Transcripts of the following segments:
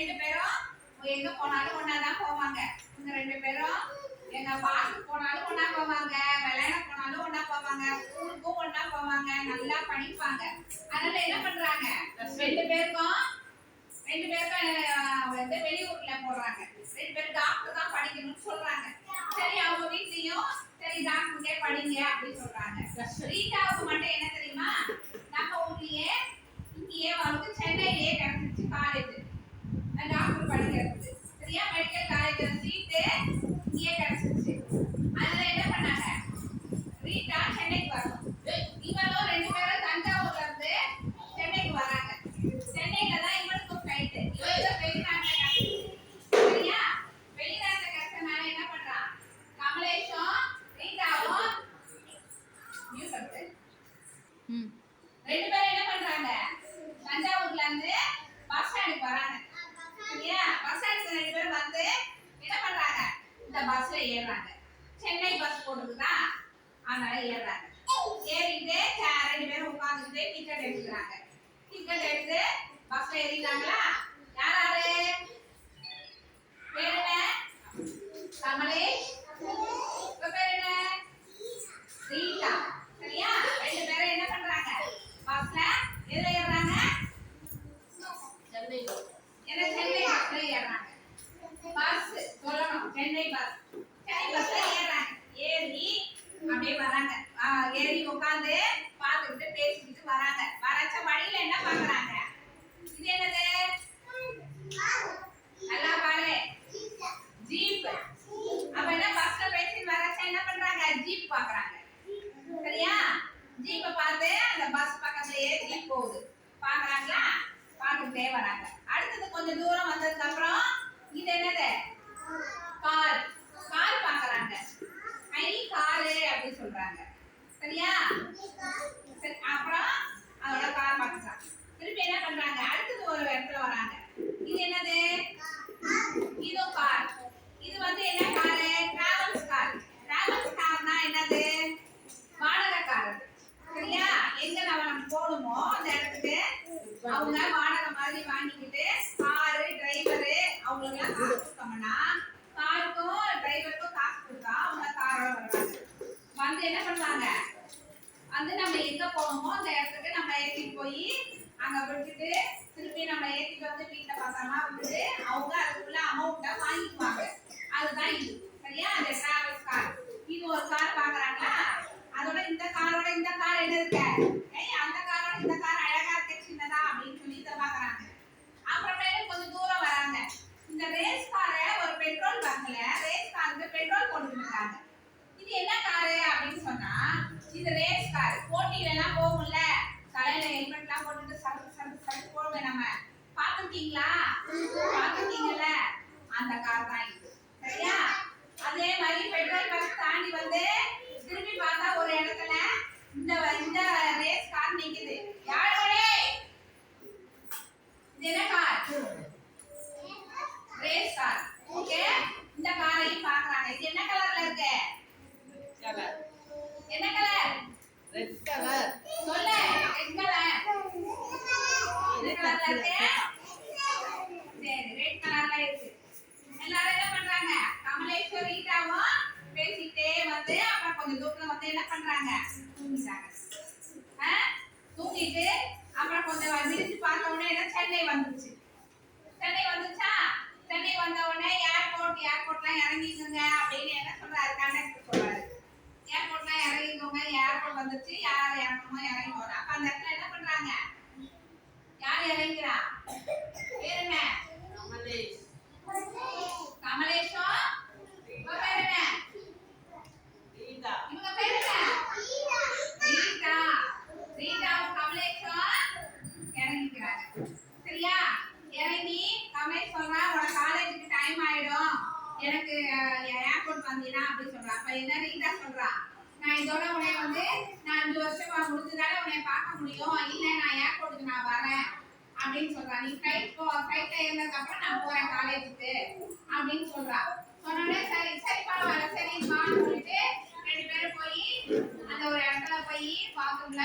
ரெண்டு பேரும் எங்க போனாலும் ஒன்னாதான் தான் போவாங்க. இந்த ரெண்டு பேரும் எங்க பார்க்கு போனாலும் ஒன்னா போவாங்க. விளையாட போனாலும் ஒன்னா போவாங்க. ஸ்கூலுக்கும் ஒன்னா போவாங்க. நல்லா படிப்பாங்க. அதனால என்ன பண்றாங்க? ரெண்டு பேருக்கும் ரெண்டு பேருக்கும் வந்து வெளியூர்ல போடுறாங்க. ரெண்டு பேரும் டாக்டர் தான் படிக்கணும்னு சொல்றாங்க. சரி அவங்க வீட்லயும் சரி டாக்டருக்கே படிங்க அப்படின்னு சொல்றாங்க. ரீட்டாவுக்கு மட்டும் என்ன தெரியுமா? நம்ம ஊர்லயே இங்கேயே அவளுக்கு சென்னையிலேயே கிடைச்சிச்சு காலேஜ் டாக்டர் படிக்கிறதுக்கு சரியா மெடிக்கல் காலேஜ்ல சீட்டு இங்கேயே கிடைச்சிச்சு அதனால என்ன பண்ணாங்க ரீட்டா சென்னைக்கு வரணும் இவங்களும் ரெண்டு பேரும் தஞ்சாவூர்ல இருந்து சென்னைக்கு வராங்க சென்னையில தான் இவளுக்கும் ஃபிளைட் இவளுக்கு வெளிநாட்டுல கிடைச்சிச்சு சரியா வெளிநாட்டுல கிடைச்சனால என்ன பண்றான் கமலேஷும் ரீட்டாவும் நியூ கப்டன் ம் ரெண்டு பேரும் என்ன பண்றாங்க தஞ்சாவூர்ல இருந்து பஸ் ஸ்டாண்டுக்கு வராங்க சரியா பஸ் ஸ்டாண்டுக்கு ரெண்டு பேரும் வந்து என்ன பண்றாங்க? இந்த பஸ்ல ஏறுறாங்க. சென்னை பஸ் போட்டுருக்குதா அதனால ஏறுறாங்க. ஏறிட்டு ரெண்டு பேரும் உட்காந்துட்டு டிக்கெட் எடுத்துக்கிறாங்க. டிக்கெட் எடுத்து பஸ்ல ஏறிட்டாங்களா? யார் யாரு பேர் என்ன கமலேஷ் உங்க பேர் என்ன ரீட்டா சரியா ரெண்டு பேரும் என்ன பண்றாங்க பஸ்ல எதுல ஏறுறாங்க என்ன சென்னை பஸ்ல ஏறுறாங்க பஸ் சொல்லணும் சென்னை பஸ். சென்னை பஸ்ல ஏறாங்க ஏறி அப்படியே வராங்க. ஏறி உட்காந்து பார்த்துக்கிட்டு பேசிக்கிட்டு வராங்க. வரச்ச வழியில என்ன பாக்குறாங்க? இது என்னது? நல்லா பாரு ஜீப் அப்ப என்ன பஸ்ல பேசி வரச்ச என்ன பண்றாங்க ஜீப் பாக்குறாங்க சரியா ஜீப்பை பார்த்து அந்த பஸ் பக்கத்துலயே ஜீப் போகுது பாக்குறாங்களா பார்த்துட்டே வராங்க அடுத்தது கொஞ்சம் தூரம் வந்ததுக்கு அப்புறம் இது என்னது கார் கார் பாக்குறாங்க ஐ காரு அப்படின்னு சொல்றாங்க சரியா சரி, அப்புறம் அதோட கார் பார்த்துட்டாங்க திருப்பி என்ன பண்றாங்க அடுத்தது ஒரு இடத்துல வராங்க இது என்னது இது கார் இது வந்து என்ன காரு டிராவல்ஸ் கார் டிராவல்ஸ் கார்னா என்னது வாடகை கார் அது. சரியா எங்க நம்ம நம்ம போகணுமோ அந்த இடத்துக்கு அவங்க வாடகை மாதிரி வாங்கிக்கிட்டு காரு டிரைவரு அவங்களுக்குலாம் காசு கொடுத்தோம்னா காருக்கும் டிரைவருக்கும் காசு கொடுத்தா அவங்க காரோட வருவாங்க வந்து என்ன பண்ணுவாங்க வந்து நம்ம எங்க போகணுமோ அந்த இடத்துக்கு நம்ம ஏற்றிட்டு போய் அங்க விட்டுட்டு திருப்பி நம்ம ஏத்திட்டு வந்து வீட்டுல பசமா வந்து அவங்க அதுக்குள்ள அமௌண்ட்டை வாங்கிக்குவாங்க. அதுதான் இது. சரியா? அந்த டிராவல் கார் இது ஒரு கார் பாக்குறாங்களா அதோட இந்த காரோட இந்த கார் என்ன இருக்க? ஏய் அந்த காரோட இந்த கார் அழகா இருக்க சின்னதா அப்படின்னு சொல்லி இதை பாக்குறாங்க அப்புறமேட்டு கொஞ்சம் தூரம் வராங்க. இந்த ரேஸ் காரை ஒரு பெட்ரோல் பங்க்ல ரேஸ் காருக்கு பெட்ரோல் போட்டுட்டு இருக்காங்க. இது என்ன காரு அப்படின்னு சொன்னா இது ரேஸ் கார் போட்டியில எல்லாம் போகும்ல. தலையில ஹெல்மெட் எல்லாம் போட்டுட்டு சரக்கு சரக்கு சரக்கு போடுவேன் நம்ம. பாத்துருக்கீங்களா பாத்துருக்கீங்கல்ல அந்த கார் தான் இது சரியா அதே மாதிரி பெட்ரோல் பங்க் தாண்டி வந்து திரும்பி பார்த்தா ஒரு இடத்துல இந்த இந்த ரேஸ் கார் நிக்குது யாரோடே இது என்ன கார் ரேஸ் கார் ஓகே இந்த காரையும் பார்க்கறாங்க இது என்ன கலர்ல இருக்கு கலர் என்ன கலர் ரெட் கலர் சொல்லு ரெட் கலர் என்ன கலர்ல இருக்கு சரி ரெட் கலர்ல இருக்கு எல்லாரும் என்ன பண்றாங்க கமலேஸ்வர் ரீட்டாவும் பேசிட்டே வந்து அப்புறம் கொஞ்சம் தூரத்துல வந்து என்ன பண்றாங்க? தூங்கிட்டாங்க? தூங்கிட்டு அப்புறம் கொஞ்சம் விரிச்சு பார்த்த உடனே என்ன சென்னை வந்துருச்சு. சென்னை வந்துச்சா? சென்னை வந்த உடனே ஏர்போர்ட் ஏர்போர்ட்லாம் இறங்கிக்கோங்க அப்படின்னு என்ன சொல்றாரு? கண்டக்டர் சொல்றாரு. ஏர்போர்ட்லாம் இறங்கிக்கோங்க. ஏர்போர்ட் வந்துச்சு யார் இறங்கணுமோ இறங்கிக்கோங்க அப்ப அந்த இடத்துல என்ன பண்றாங்க? யார் இறங்கிறா? பேர் என்ன? கமலேஷ். கமலேஷம் அப்படின்னா அப்படி சொல்றா. அப்ப என்ன ரீதா சொல்றா? நான் இதோட உன்னை வந்து நான் அஞ்சு வருஷமா முடிஞ்சதால உன்னை பார்க்க முடியும். இல்ல நான் ஏர்போர்ட்டுக்கு நான் வரேன் அப்படின்னு சொல்றா. நீ ஃப்ளைட் போ. ஃப்ளைட்ல இருந்ததுக்கு அப்புறம் நான் போறேன் காலேஜுக்கு அப்படின்னு சொல்றா. சொன்னோடனே சரி சரி பரவாயில்ல. சரிம்மான்னு சொல்லிட்டு ரெண்டு பேரும் போய் அந்த ஒரு இடத்துல போய் பாத்ரூம்ல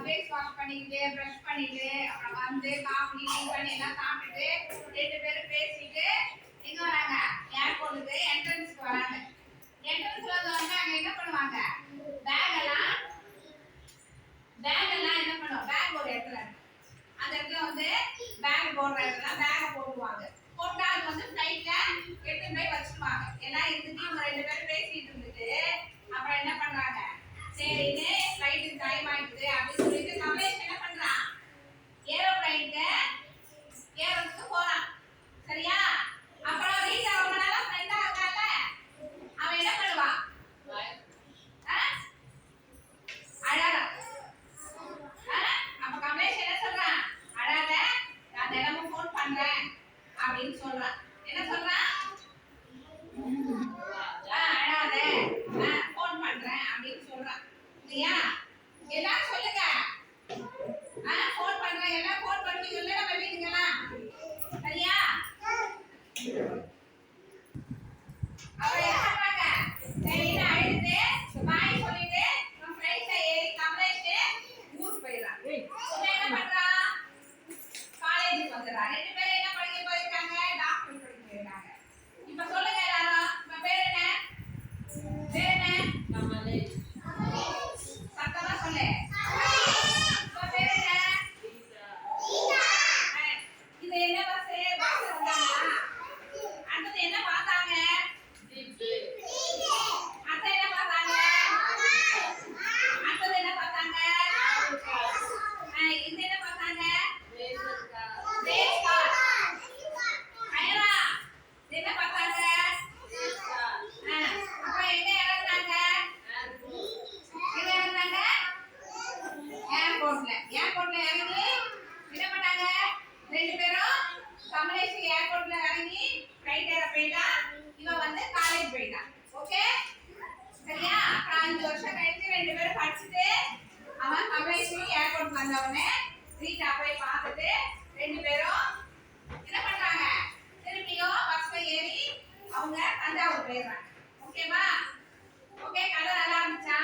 ஃபேஸ் வாஷ் பண்ணிக்கிட்டு ப்ரஷ் பண்ணிட்டு அப்புறம் வந்து காஃபி டீ பண்ணி எல்லாம் சாப்பிட்டுட்டு ரெண்டு பேரும் பேசிட்டு எங்க வராங்க? ஏர்போர்ட்டுக்கு என்ட்ரன்ஸ்க்கு வராங்க. அப்படின்னு சொல்றான். இல்லையா? எல்லாரும் சொல்லுங்க. ஆனா போன் பண்றேன் எல்லாம் போன் பண்ணுவீங்கல்ல நம்ம வீட்டுக்கெல்லாம். சரியா? படிச்சுட்டு அவன் கமலேஷ்வரி ஏர்போர்ட் வந்தவனே வீட்டை போய் பார்த்துட்டு ரெண்டு பேரும் என்ன பண்றாங்க? திருப்பியும் திரும்பியும் போய் ஏறி அவங்க தஞ்சாவூர் போயிடுறாங்க. ஓகேவா ஓகே கதை நல்லா இருந்துச்சா?